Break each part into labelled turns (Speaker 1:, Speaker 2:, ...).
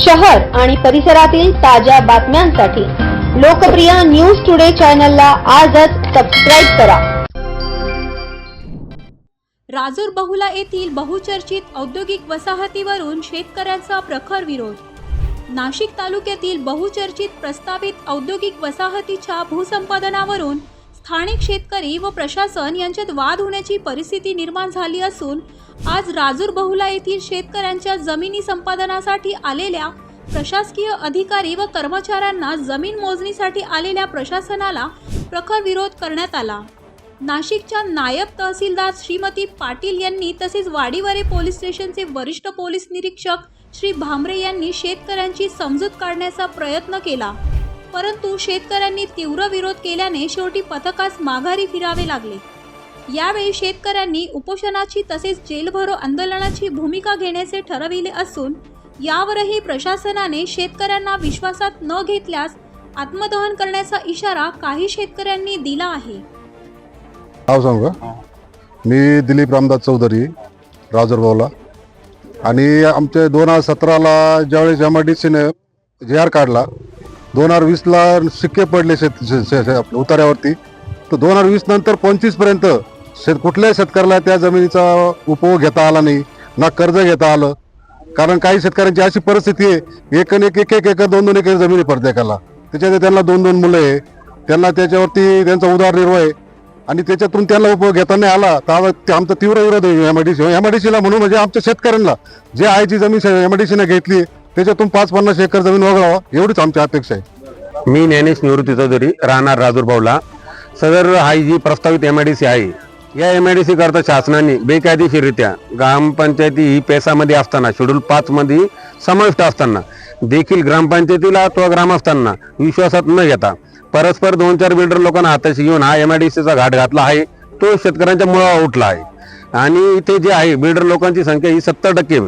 Speaker 1: शहर आणि परिसरातील ताज्या बातम्यांसाठी लोकप्रिय न्यूज टुडे चॅनलला आजच सबस्क्राईब करा.
Speaker 2: राजूर बहुला येथील बहुचर्चित औद्योगिक वसाहतीवरून शेतकऱ्यांचा प्रखर विरोध. नाशिक तालुक्यातील बहुचर्चित प्रस्तावित औद्योगिक वसाहतीच्या भूसंपादनावरून स्थानिक शेतकरी व प्रशासन यांच्यात वाद होण्याची परिस्थिती निर्माण झाली असून आज राजूर बहुला येथील शेतकऱ्यांच्या जमिनी संपादनासाठी आलेल्या प्रशासकीय अधिकारी व कर्मचाऱ्यांना जमीन मोजणीसाठी आलेल्या प्रशासनाला प्रखर विरोध करण्यात आला. नाशिकच्या नायब तहसीलदार श्रीमती पाटील यांनी तसेच वाडीवरे पोलीस स्टेशनचे वरिष्ठ पोलीस निरीक्षक श्री भामरे यांनी शेतकऱ्यांची समजूत काढण्याचा प्रयत्न केला. परंतु शेतकऱ्यांनी तीव्र विरोध केल्याने शेवटी पथकास माघारी फिरावे लागले. यावेळी शेतकऱ्यांनी उपोषणाची तसेच जेलभरो आंदोलनाची भूमिका घेण्याचे ठरविले असून यावरही प्रशासनाने शेतकऱ्यांना विश्वासात न घेतल्यास आत्मदहन करण्याचा इशारा काही शेतकऱ्यांनी दिला आहे.
Speaker 3: नाव सांगू का? मी दिलीप रामदास चौधरी राजूरभाऊला आणि आमचे दोन हजार सतराला ज्यावेळेस एम आय डी सीने जे आर काढला दोन हजार वीसला शिक्के पडले शेत शे- आपल्या उतार्यावरती तर दोन हजार वीस नंतर पंचवीसपर्यंत शेत कुठल्याही शेतकऱ्याला त्या जमिनीचा उपभोग घेता आला नाही ना कर्ज घेता आलं. कारण काही शेतकऱ्यांची अशी परिस्थिती आहे एक एक एक एक एकर दोन दोन एकर जमिनी प्रत्येकाला त्याच्यात त्यांना दोन दोन मुलं आहे. त्यांना त्याच्यावरती त्यांचा उदारनिर्वाह आहे. आणि त्याच्यातून त्यांना उपभोग घेता नाही आला तर ते आमचा तीव्र विरोध आहे एमआयडीसी एमआयडीसीला म्हणून म्हणजे आमच्या शेतकऱ्यांना जे आहे जी जमीन एमआयडीसीने घेतली त्याच्यातून पाच पन्नास एकर जमीन वगळावा एवढीच आमची अपेक्षा आहे.
Speaker 4: मी ज्ञानेश निवृत्ती चौधरी राहणार राजूरभाऊला सदर हा जी प्रस्तावित एम आय डी सी आहे या एम आय डी सी करता शासनाने बेकायदेशीररित्या ग्रामपंचायती ही पेसामध्ये असताना शेड्यूल पाचमध्ये समाविष्ट असताना देखील ग्रामपंचायतीला अथवा ग्रामस्थांना विश्वासात न घेता परस्पर दोन चार बिल्डर लोकांना हाताशी घेऊन हा एम आय डी सीचा घाट घातला आहे तो शेतकऱ्यांच्या मुळावर उठला आहे. आणि इथे जे आहे बिल्डर लोकांची संख्या ही सत्तर टक्के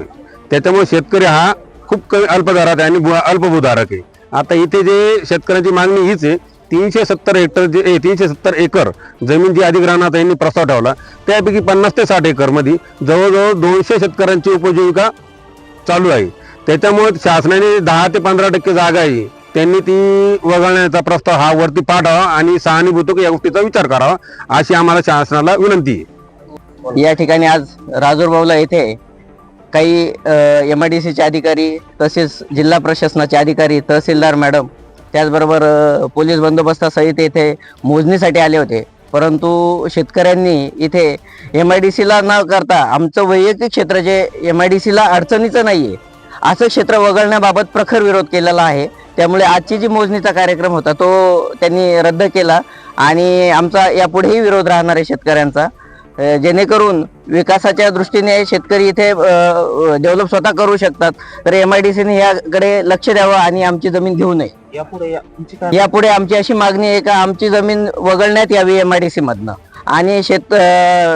Speaker 4: त्याच्यामुळे शेतकरी हा खूप कमी अल्पधारक आहे आणि अल्पभूधारक आहे. आता इथे जे शेतकऱ्यांची मागणी हीच आहे तीनशे सत्तर हेक्टर जे ए, तीनशे सत्तर एकर जमीन जी अधिग्रहणात यांनी प्रस्ताव ठेवला त्यापैकी पन्नास ते साठ एकरमध्ये जवळजवळ दोनशे शेतकऱ्यांची उपजीविका चालू आहे. त्याच्यामुळे शासनाने दहा ते पंधरा टक्के जागा आहे त्यांनी ती वगळण्याचा प्रस्ताव हा वरती पाठवावा आणि सहानुभूतक या गोष्टीचा विचार करावा अशी आम्हाला शासनाला विनंती आहे.
Speaker 5: या ठिकाणी आज राजूरबावला येथे काही एम आय डी सीचे अधिकारी तसेच जिल्हा प्रशासनाचे अधिकारी तहसीलदार मॅडम त्याचबरोबर पोलीस बंदोबस्तासहित येथे मोजणीसाठी आले होते. परंतु शेतकऱ्यांनी इथे एम आय डी सीला न करता आमचं वैयक्तिक क्षेत्र जे एम आय डी सीला अडचणीचं नाही आहे असं क्षेत्र वगळण्याबाबत प्रखर विरोध केलेला आहे. त्यामुळे आजची जी मोजणीचा कार्यक्रम होता तो त्यांनी रद्द केला आणि आमचा यापुढेही विरोध राहणार आहे शेतकऱ्यांचा. जेणेकरून विकासाच्या दृष्टीने शेतकरी इथे डेव्हलप स्वतः करू शकतात. तर एम आय डी सीने याकडे लक्ष द्यावं आणि आमची जमीन घेऊ नये. यापुढे आमची अशी मागणी आहे का आमची जमीन वगळण्यात यावी एम आय डी सी मधनं. आणि शेत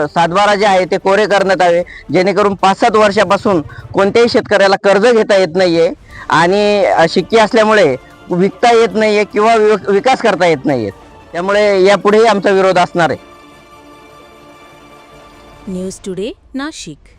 Speaker 5: सातबारा जे आहे ते कोरे करण्यात यावे जेणेकरून पाच सात वर्षापासून कोणत्याही शेतकऱ्याला कर्ज घेता येत नाहीये. आणि शिक्के असल्यामुळे विकता येत नाहीये किंवा विक- विकास करता येत नाहीये. त्यामुळे यापुढेही आमचा विरोध असणार आहे.
Speaker 6: News today Nashik